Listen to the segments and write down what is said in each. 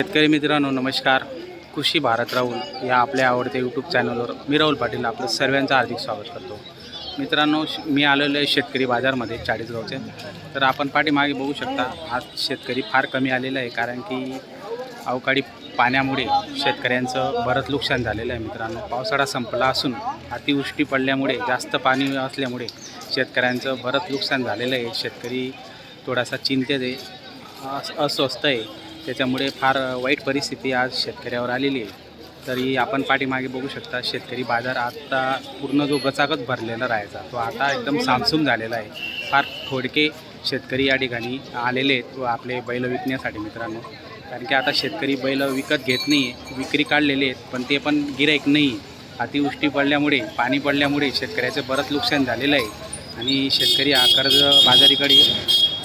शेतकरी मित्रांनो नमस्कार. कृषी भारत राहुल या आपल्या आवडत्या यूट्यूब चॅनलवर मी राहुल पाटील आपलं सर्वांचं हार्दिक स्वागत करतो. मित्रांनो मी आलेलो आहे शेतकरी बाजारमध्ये चाळीसगावचे तर आपण पाठीमागे बघू शकता आज शेतकरी फार कमी आलेला आहे कारण की अवकाळी पाण्यामुळे शेतकऱ्यांचं बरंच नुकसान झालेलं आहे मित्रांनो. पावसाळा संपला असून अतिवृष्टी पडल्यामुळे जास्त पाणी असल्यामुळे शेतकऱ्यांचं बरंच नुकसान झालेलं आहे. शेतकरी थोडासा चिंतेत आहे अस्वस्थ आहे. त्याच्यामुळे फार वाईट परिस्थिती आज शेतकऱ्यावर आलेली आहे. तरी आपण पाठीमागे बघू शकता शेतकरी बाजार आता पूर्ण जो गचागच भरलेला राहायचा तो आता एकदम सामसूम झालेला आहे. फार थोडके शेतकरी या ठिकाणी आलेले आहेत व आपले बैल विकण्यासाठी मित्रांनो. कारण की आता शेतकरी बैल विकत घेत नाही आहे विक्री काढलेले आहेत पण ते पण गिराईक नाही अतिवृष्टी पडल्यामुळे पाणी पडल्यामुळे शेतकऱ्याचं बरंच नुकसान झालेलं आहे. आणि शेतकरी हा कर्ज बाजारीकडे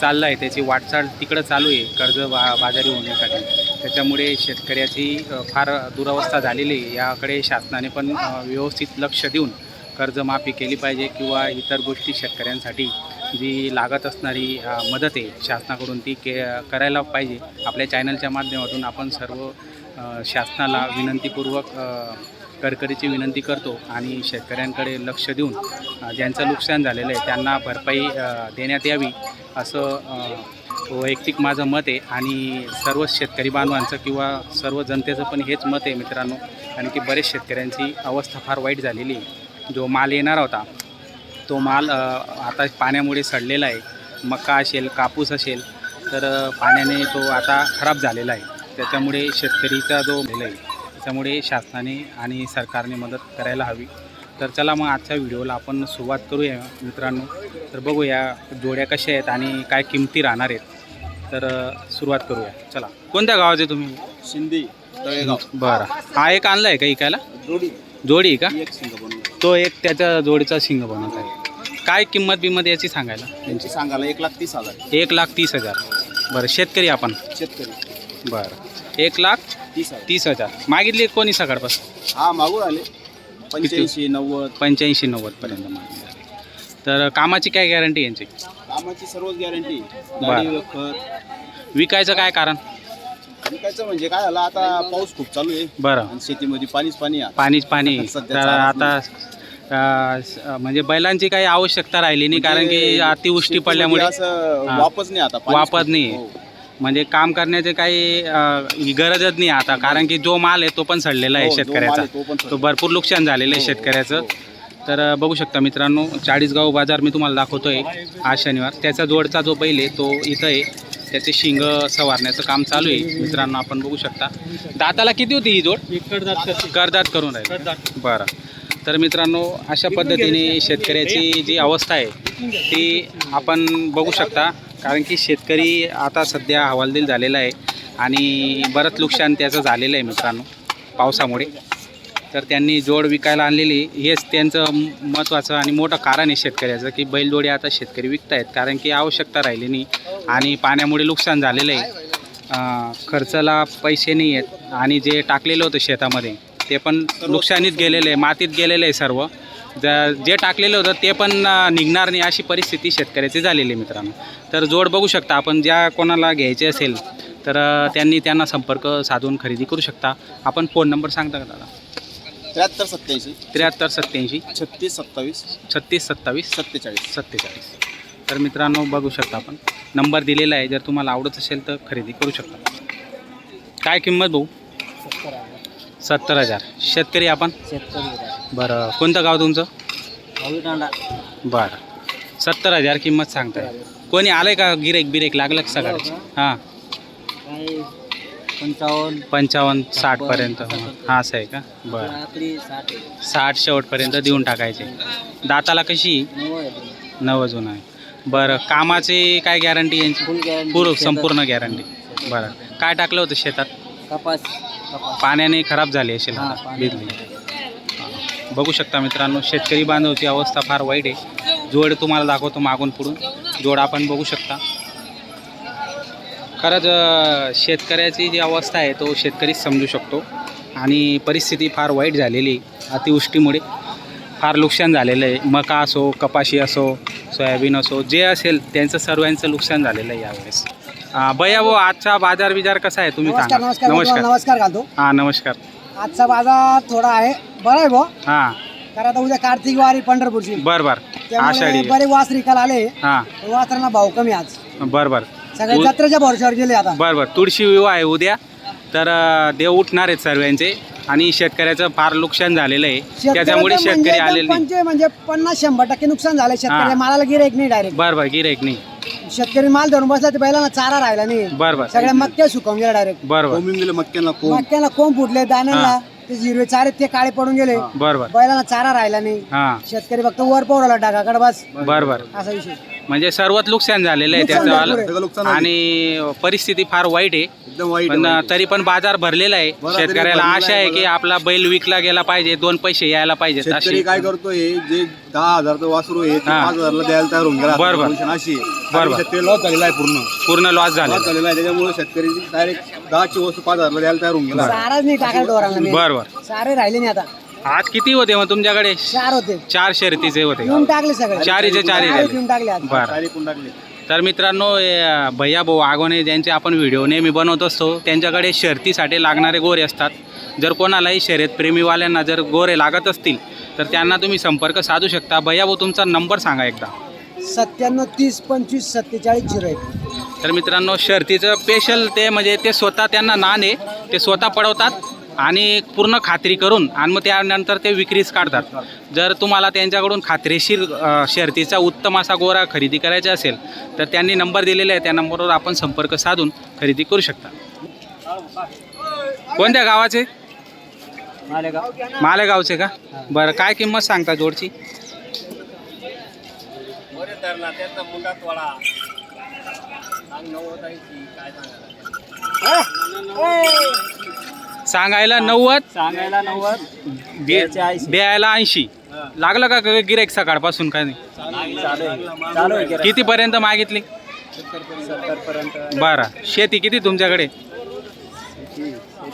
चालला आहे त्याची वाटचाल तिकडं चालू आहे कर्ज बा बाजारी होण्यासाठी. त्याच्यामुळे शेतकऱ्याची फार दुरावस्था झालेली आहे. याकडे शासनाने पण व्यवस्थित लक्ष देऊन कर्जमाफी केली पाहिजे किंवा इतर गोष्टी शेतकऱ्यांसाठी जी लागत असणारी मदत आहे शासनाकडून ती के करायला पाहिजे. आपल्या चॅनलच्या माध्यमातून आपण सर्व शासनाला विनंतीपूर्वक करकरीची विनंती करतो आणि शेतकऱ्यांकडे लक्ष देऊन ज्यांचं नुकसान झालेलं आहे त्यांना भरपाई देण्यात यावी असं वैयक्तिक माझं मत आहे. आणि सर्व शेतकरी बांधवांचं किंवा सर्व जनतेचं पण हेच मत आहे मित्रांनो. कारण की बरेच शेतकऱ्यांची अवस्था फार वाईट झालेली आहे. जो माल येणार होता तो माल आता पाण्यामुळे सडलेला आहे. मका असेल कापूस असेल तर पाण्याने तो आता खराब झालेला आहे. त्याच्यामुळे शेतकरीचा जो आहे त्याच्यामुळे शासनाने आणि सरकारने मदत करायला हवी. तर चला मग आजच्या व्हिडिओला आपण सुरुवात करूया मित्रांनो. तर बघूया जोड्या कशा आहेत आणि काय किमती राहणार आहेत. तर सुरुवात करूया. चला. कोणत्या गावाचे तुम्ही? शिंदे बरं. हा एक आणला आहे का इकायला? जोडी. जोडी का? एक तो एक त्याच्या जोडीचा शिंग बनवत आहे. काय किंमत बिंमत याची सांगायला? त्यांची सांगायला एक लाख तीस हजार. एक लाख तीस हजार. बरं शेतकरी आपण? शेतकरी. बरं. एक लाख तीस हजार. तीस हजार. मागितली कोणी सकाळपासून? हा मागून आले. पंच्याऐंशी नव्वद. पंच्याऐंशी नव्वदपर्यंत मागितली तर कामाची काय गॅरंटी यांची? कामाची सर्वच गॅरंटी. गाडी खत. विकायचं काय कारण? विकायचं म्हणजे काय झालं आता पाऊस खूप चालू आहे. बरं. आणि शेतीमध्ये पाणीच पाणी आहे. पाणीच पाणी सध्या तर आता अं, स- म्हणजे बैलांची काही आवश्यकता राहिली नाही कारण की म्हणजे अतिवृष्टी शेतीमध्ये पडल्यामुळे. असं हा. वापस नाही आता पाणीच वापस खूप- नाही. हो. म्हणजे काम करण्याचे काही अं, गरजच नाही आता. कारण की जो माल आहे तो पण सडलेला आहे हो, जो माल शेतकऱ्याचा. आहे तो पण तो सगळं. भरपूर नुकसान झालेलं आहे हो, हो, शेतकऱ्याचं. तर अ, बघू शकता मित्रांनो चाळीसगाव बाजार मी तुम्हाला दाखवतोय आज शनिवार. त्याचा जोडचा जो बैल आहे तो इथं आहे. त्याचे शिंग सवारण्याचं काम चालू आहे. मित्रांनो आपण बघू शकता. दाताला किती होती ही जोड? करदात करून राहील. बरं. तर मित्रांनो अशा पद्धतीने शेतकऱ्याची जी अवस्था आहे ती आपण बघू शकता. कारण की शेतकरी आता सध्या हवालदिल झालेला आहे आणि बरंच नुकसान त्याचं झालेलं आहे मित्रांनो पावसामुळे. तर त्यांनी जोड विकायला आणलेली हेच त्यांचं महत्त्वाचं आणि मोठं कारण आहे शेतकऱ्याचं की बैलजोडी आता शेतकरी विकत आहेत कारण की आवश्यकता राहिली नाही आणि पाण्यामुळे नुकसान झालेलं आहे. खर्चाला पैसे नाही आहेत आणि जे टाकलेलं होतं शेतामध्ये ते पण नुकसानीत गेलेलं आहे मातीत गेलेलं आहे सर्व. ज- जे टाकलेलं होतं ते पण निघणार नाही अशी परिस्थिती शेतकऱ्याची झालेली आहे मित्रांनो. तर जोड बघू शकता आपण ज्या कोणाला घ्यायचे असेल तर त्यांनी त्यांना संपर्क साधून खरेदी करू शकता. आपण फोन नंबर सांगता का दादा? त्र्याहत्तर सत्याऐंशी त्र्याहत्तर सत्याऐंशी छत्तीस सत्तावीस. छत्तीस सत्तावीस. सत्तेचाळीस. सत्तेचाळीस. तर मित्रांनो बघू शकता आपण. नंबर दिलेला आहे जर तुम्हाला आवडत असेल तर खरेदी करू शकता. काय किंमत भाऊ? सत्तर हजार. शेतकरी आपण? बरं. कोणतं गाव तुमचं? बरं. सत्तर हजार किंमत सांगताय. कोणी आलंय का गिरेक बिरेक? लागलं का सकाळी हां पंचावन्न. पंचावन्न साठपर्यंत हां. असं आहे का? बरं. आपली साठ साठ शेवटपर्यंत देऊन टाकायचे. दाताला कशी? नऊ अजून आहे. बरं कामाची काय गॅरंटी यांची? फुल पूर्ण संपूर्ण गॅरंटी बरं. काय टाकलं होतं शेतात? कपास. कपास. पाण्याने खराब झाली असेल हा, आता. भिजली हां. बघू शकता मित्रांनो शेतकरी बांधवची अवस्था फार वाईट आहे. जोड तुम्हाला दाखवतो मागून पुढून. जोड आपण बघू शकता. खरंच शेतकऱ्याची जी अवस्था आहे तो शेतकरीच समजू शकतो. आणि परिस्थिती फार वाईट झालेली आहे अतिवृष्टीमुळे. फार नुकसान झालेलं आहे. मका असो कपाशी असो सोयाबीन असो जे असेल त्यांचं सर्वांचं नुकसान झालेलं आहे यावेळेस. भैया भाऊ आजचा बाजार बिजार कसा आहे? तुम्ही सांगा. नमस्कार नमस्कार नमस्कार. नमस्कार घालतो. हा नमस्कार. आजचा बाजार थोडा आहे. बरं आहे भाऊ. हा. कारण आता उद्या कार्तिक वारी पंढरपूरची. बर बर. त्यामुळे आषाढी. बरे वास आले. हा. वासरांना भाव कमी आज. बर बर. सगळे उ- जत्रेच्या भरोश्यावर गेले आता. बर बर. तुळशी विवाह आहे उद्या. तर अं, देव उठणार आहेत सर्वांचे. आणि शेतकऱ्याचं फार नुकसान झालेलं आहे. त्याच्यामुळे शेतकऱ्याचं शेतकरी म्हणजे आलेले नाही. म्हणजे पन्नास शंभर टक्के नुकसान झालं शेतकरी हा. मालाला गिरायक नाही डायरेक्ट बर बर. गिरायक नाही. शेतकरी माल धरून बसला ते बैलांना चारा राहिला नाही. बर बर. सगळ्या मक्क्या सुकवून गेल्या डायरेक्ट बर बर. कोंबून गेले मक्क्यांना कोंब. मक्क्याला कोंब फुटले दाण्याला. ते हिरवे चारे ते काळे पडून गेले. बर बर. बैलांना चारा राहिला नाही. हा. शेतकरी फक्त वर पोवला टाकाकडे बस. बर बर. असा विषय. म्हणजे सर्वच नुकसान झालेलं आहे नुकसान त्याचं सगळं नुकसान. आणि परिस्थिती फार वाईट आहे एकदम वाईट आहे, पण आहे. तरी पण बाजार भरलेला आहे तरी शेतकऱ्याला भरलेला आशा आहे आहे, की. आपला बैल विकला गेला पाहिजे दोन पैसे यायला पाहिजेत शेतकरी अशी काय करतोय जे दहा हजारचं वासरू आहे ते हा. पाच हजारला द्यायला तयार होऊन गेला बरं, बरं. Condition अशी आहे. बरं, आणि बरं. शेतकरी लॉस झालेला आहे पूर्ण पूर्ण लॉस झाला लॉस झालेला आहे त्याच्यामुळे शेतकरी डायरेक्ट दहाची वस्तू पाच हजारला द्यायला तयार होऊन गेला चाराच नाही टाकायला डोरांना मी बर बर सारे राहिले नाही आता आज किती होते मग तुमच्याकडे? चार होते. चार शर्तीचे होते. येऊन टाकले सगळे. चारीचे चारी झाले. येऊन टाकले आज. बर. तर मित्रांनो हे भैया भाऊ आगोने ज्यांचे आपण व्हिडिओ नेहमी बनवत असतो त्यांच्याकडे शर्तीसाठी लागणारे गोरे असतात. जर कोणालाही शर्यत प्रेमीवाल्यांना जर गोरे लागत असतील तर त्यांना तुम्ही संपर्क साधू शकता. भैया भाऊ तुमचा नंबर सांगा एकदा. सत्त्याण्णव तीस पंचवीस सत्तेचाळीस झिरो एक. तर मित्रांनो शर्तीचं स्पेशल ते म्हणजे ते स्वतः त्यांना नाण आहे ते स्वतः पडवतात. आणि पूर्ण खात्री करून आणि मग त्यानंतर ते विक्रीस काढतात. जर तुम्हाला त्यांच्याकडून खात्रीशीर शर्तीचा उत्तम असा गोरा खरेदी करायचा असेल तर त्यांनी नंबर दिलेला आहे. त्या नंबरवर आपण संपर्क साधून खरेदी करू शकता. कोणत्या गावाचे? मालेगाव मालेगावचे का? बरं काय किंमत सांगता जोडची? सांगायला नव्वद. सांगायला नव्वद. दे- द्यायचे ऐंशी. द्यायला ऐंशी. लागलं का गिरेक सकाळपासून काय नाही? चालू आहे. चालू आहे. गिऱ्हाईक. कितीपर्यंत मागितली? सत्तर पर्यंत बरं. शेती किती तुमच्याकडे?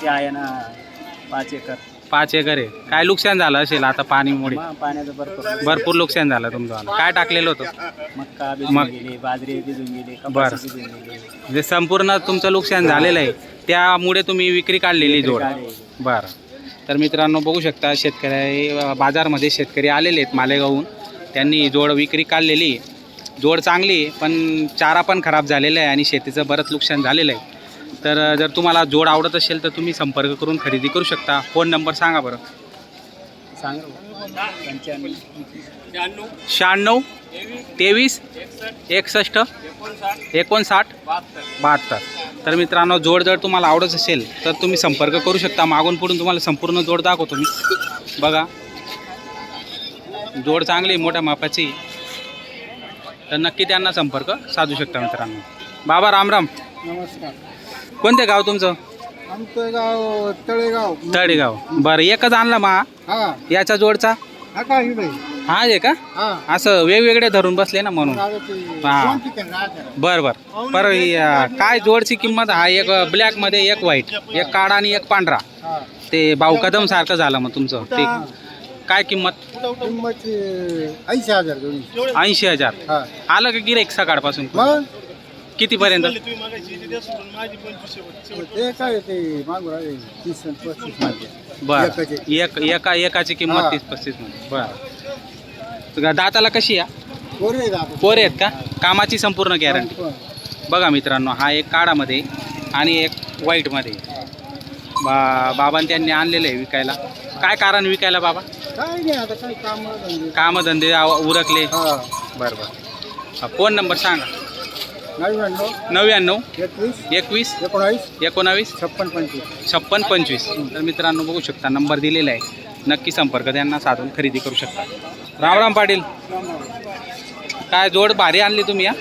आहे ना पाच एकर. पाच एकर आहे. काय नुकसान झालं असेल आता पाणीमुळे? मग पाण्याचं भरपूर भरपूर नुकसान झालं तुमचं. काय टाकलेलं होतं? मक्का मग- भिजून गेली बाजरी भिजून गेली बरं. कपाशी भिजून गेली. म्हणजे संपूर्ण तुमचं नुकसान झालेलं आहे त्यामुळे तुम्ही विक्री काढलेली जोड. बरं. तर मित्रांनो बघू शकता शेतकरी बाजारमध्ये शेतकरी आलेले आहेत मालेगावहून. त्यांनी जोड विक्री काढलेली आहे. जोड चांगली आहे पण चारा पण खराब झालेला आहे आणि शेतीचं बरंच नुकसान झालेलं आहे. तर जर तुम्हाला जोड आवडत असेल तर तुम्ही संपर्क करून खरेदी करू शकता. फोन नंबर सांगा बरं. सांग. शहाण्णव. तेवीस एकसष्ट. एकोणसाठ. बहात्तर. तर मित्रांनो जोड जर तुम्हाला आवडत असेल तर तुम्ही संपर्क करू शकता. मागून पुढून तुम्हाला संपूर्ण जोड दाखवतो मी. बघा. जोड चांगली मोठ्या मापाची. तर नक्की त्यांना संपर्क साधू शकता मित्रांनो. बाबा रामराम नमस्कार. कोणते गाव तुमचं? आमचं गाव तळेगाव. तळेगाव. बरं एकच आणला मा? हा. याचा जोडचा? हा का ही बाई? हा आहे का? हा. असं वेगवेगळे धरून बसले ना म्हणून. हा. बर बर. पर काय जोडची किंमत? हा एक ब्लॅकमध्ये एक व्हाईट एक काळा आणि एक पांढरा. ते भाऊ कदम सारखं झालं मग तुमचं. ते काय किंमत? किंमत ऐंशी हजार दोन्ही ऐंशी हजार. हा. आलं का गिरेक सकाळपासून? मग? कितीपर्यंत? ते काय ते मागून आले तीस आणि पस्तीसमध्ये. बर. एकाचे. एक एका एकाची किंमत हा. तीस पस्तीसमध्ये. बर. दाताला कशी या. पोरे आहेत का? कामाची संपूर्ण गॅरंटी बघा मित्रांनो हा एक काळामध्ये आणि एक व्हाईटमध्ये बा बाबांनी त्यांनी आणलेलं आहे विकायला. काय कारण विकायला बाबा? काय नाही आता काय काम धंदे. कामधंदे आव- उरकले. हा. बरं बरं. फोन नंबर सांगा. नव्याण्णव. एकवीस. एकवीस. एकोणावीस. एकोणावीस. छप्पन पंचवीस. छप्पन पंचवीस. तर मित्रांनो बघू शकता नंबर दिलेला आहे. नक्की संपर्क त्यांना साधून खरेदी करू शकता. रामराम पाटील. काय जोड भारी आणली तुम्ही या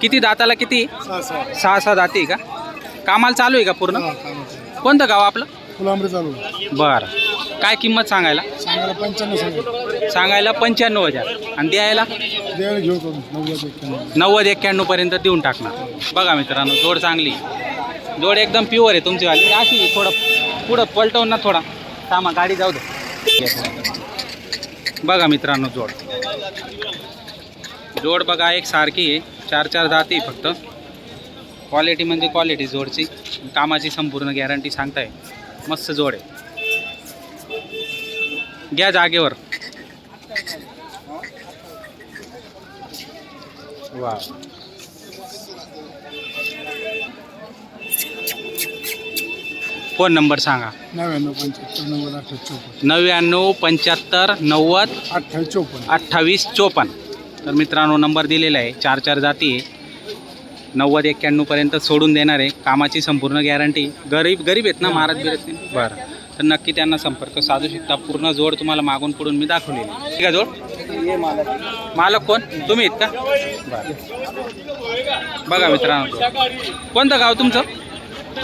किती दाताला किती? सहा सहा. सहा सहा दाती का? कामाला चालू आहे का पूर्ण? कोणतं गाव आपलं? फुलांबरी चालू बरं. काय किंमत सांगायला? सांगायला पंच्याण्णव सांगा. सांगायला पंच्याण्णव हजार. आणि द्यायला? घेऊ नव्वद एक्क्याण्णव. नव्वद एक्क्याण्णव पर्यंत देऊन टाकणार. बघा मित्रांनो जोड चांगली. जोड एकदम प्युअर आहे तुमची वाली. अशी थोडं पुढं पलटवून ना थोडा. सामा गाडी जाऊ दे. बघा मित्रांनो जोड. जोड बघा एक सारखी आहे. चार चार दाती फक्त. क्वालिटी म्हणजे क्वालिटी जोडची. कामाची संपूर्ण गॅरंटी सांगताय. मस्त जोड आहे. घ्या जागेवर. वा. फोन नंबर सांगा. नव्याण्णव पंच्याहत्तर नव्वद अठ्ठावीस चोपन्न. नव्याण्णव पंच्याहत्तर नव्वद अठ्ठावीस चोपन्न. अठ्ठावीस चोपन्न. तर मित्रांनो नंबर दिलेला आहे. चार चार जाती आहे. नव्वद एक्क्याण्णवपर्यंत सोडून देणार आहे. कामाची संपूर्ण गॅरंटी गरीब गरीब आहेत ना महाराज बिरत बरं. तर नक्की त्यांना संपर्क साधू शकता. पूर्ण जोड तुम्हाला मागून पुढून मी दाखवलेली आहे. ठीक आहे जोड? ये मालक. मालक कोण? तुम्ही आहेत का? बरं. बघा मित्रांनो. कोणतं गाव तुमचं?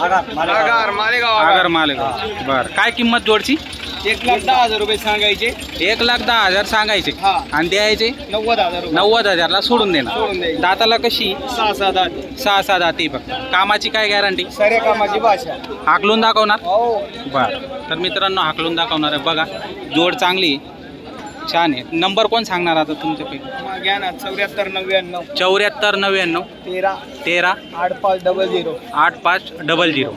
आगार. मालेगाव. आगर मालेगाव. बरं. काय किंमत जोडची? एक लाख दहा हजार रुपये सांगायचे. एक लाख दहा हजार सांगायचे. हा. आणि द्यायचे? नव्वद हजार रुपये. नव्वद हजारला सोडून सोडून देणार द्यायचे. दाताला कशी? सहा सात आठ. सहा सहा दाती फक्त. कामाची काय गॅरंटी साऱ्या कामाची भाषा. हाकलून दाखवणार? हो. बर. तर मित्रांनो हाकलून दाखवणार आहे. बघा जोड चांगली छान आहे. नंबर कोण सांगणार आता तुमच्यापैकी घ्या ना. चौऱ्याहत्तर नव्याण्णव. चौऱ्याहत्तर नव्याण्णव. तेरा. तेरा. आठ पाच डबल झिरो आठ पाच डबल झिरो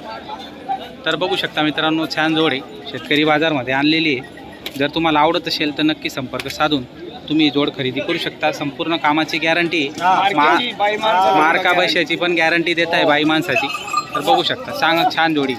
तर बघू शकता मित्रांनो छान जोड आहे. शेतकरी बाजारमध्ये आणलेली आहे. जर तुम्हाला आवडत असेल तर नक्की संपर्क साधून तुम्ही जोड खरेदी करू शकता. संपूर्ण कामाची गॅरंटी मार्का. पैशाची पण गॅरंटी देत आहे बाई माणसाची. तर बघू शकता सांगा छान जोडी